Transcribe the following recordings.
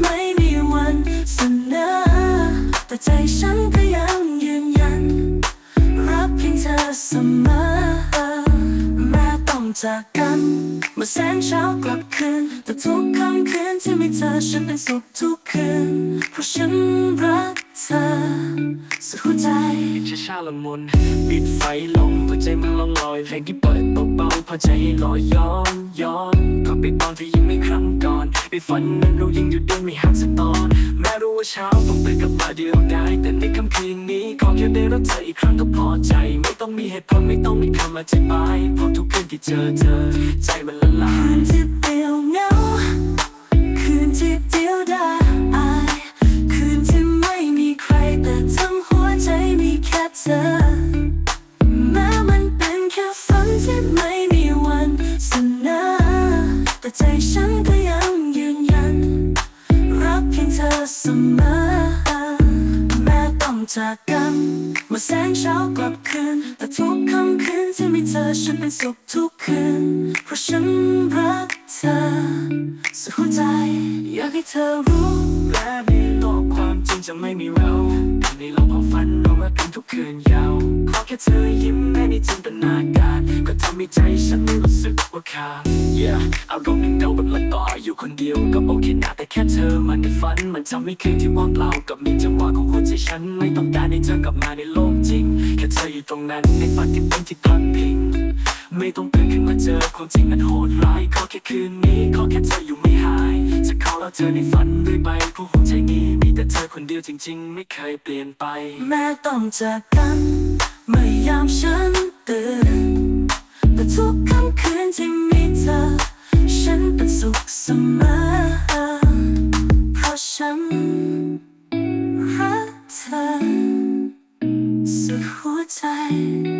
ไม่มีวันเสนอแต่ใจฉันก็ยังยืนยัน รักเพียงเธอเสมอแม้ต้องจากกันมื่แสงเช้ากลับคืนแต่ทุกค่ำคืนที่มีเธอฉันเป็นสุขทุกคืนเพราะฉันรักเธอสุดหัวใจจะชาละมุนปิดไฟลง ใจมันลองลอยเพลงที่เปิดเบาๆพอใจลอยย้อนย้อนกลับไปตอนที่ยังไม่ครั้งก่อนในฝันนั้นเรายังอยู่ด้วยไม่ห่างสักตอน แม้รู้ว่าเช้าต้องตื่นกลับมาเดียวได้ แต่ในค่ำคืนนี้ขอแค่ได้รับเธออีกครั้งก็พอใจ ไม่ต้องมีเหตุผลไม่ต้องมีคำอธิบายเพราะทุกคืนที่เจอเธอ ใจมันละลายคืนที่เปลี่ยวเหงาคืนที่ จากกันเมื่อแสงเช้ากลับคืนแต่ทุกค่ำคืนที่มีเธอฉันเป็นสุขทุกคืน เพราะฉันรักเธอสุดหัวใจ อยากให้เธอรู้และในโลกความจริงจะไม่มีเราต่ในโลกของฝันเรารักกันทุกคืนยาวขอแค่เธอยิ้มแม้ในจินตนาการ ก็ทำให้ใจฉันรู้สึกว่าขาด yeah อารมณ์ยังเดาแบบละต่ออยู่คนเดียวก็โอเคนะ ค่เธอมาในฝัน มันทำให้คืนที่ว่างเปล่ากับมีจังหวะของหัวใจฉัน ไม่ต้องการให้เธอกลับมาในโลกจริง แค่เธออยู่ตรงนั้นในฝันที่เป็นที่พักพิง ไม่ต้องตื่นขึ้นมาเจอความจริงมันโหดร้ายขอแค่คืนนี้ขอแค่เธออยู่ไม่หายจะขอเราเธอในฝันเรื่อยไปเพราะหัวใจนี้มีแต่เธอคนเดียวจริง ๆ ไม่เคยเปลี่ยนไป แม้ต้องจากกันเมื่อยามฉันตื่ ใจ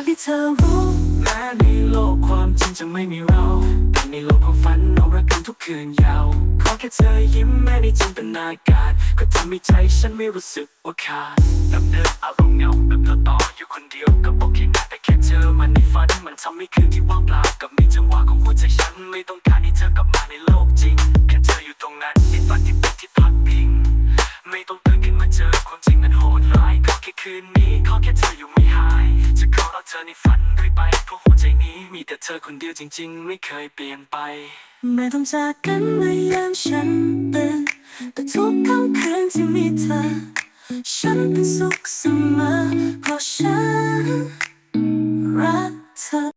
ากให้เธอรู้แม้ในโลกความจริงจะไม่มีเราแต่ในโลกของฝันเรารักกันทุกคืนยาว ขอแค่เธอยิ้มแม้ในจินตนาการ ก็ทำให้ใจฉันไม่รู้สึกว่าขาดดำเนินอารมณ์เหงาแบบเธอต่ออยู่คนเดียวก็โอเคนะแต่แค่เธอมาในฝันมันทำให้คืนที่ว่างเปล่ากับมีจังหวะของหัวใจฉันไม่ต้องการให้เธอกลับมาในโลกจริงแค่เธออยู่ตรงนั้นในฝันที่เป็นที่พักพิง ไม่ต้อง แต่เธอคนเดียวจริง ๆ ไม่เคยเปลี่ยนไป ไม่ต้องจากกันเมื่อยามฉันตื่นแต่ทุกค่ำคืนที่มีเธอ ฉันเป็นสุขเสมอเพราะฉัน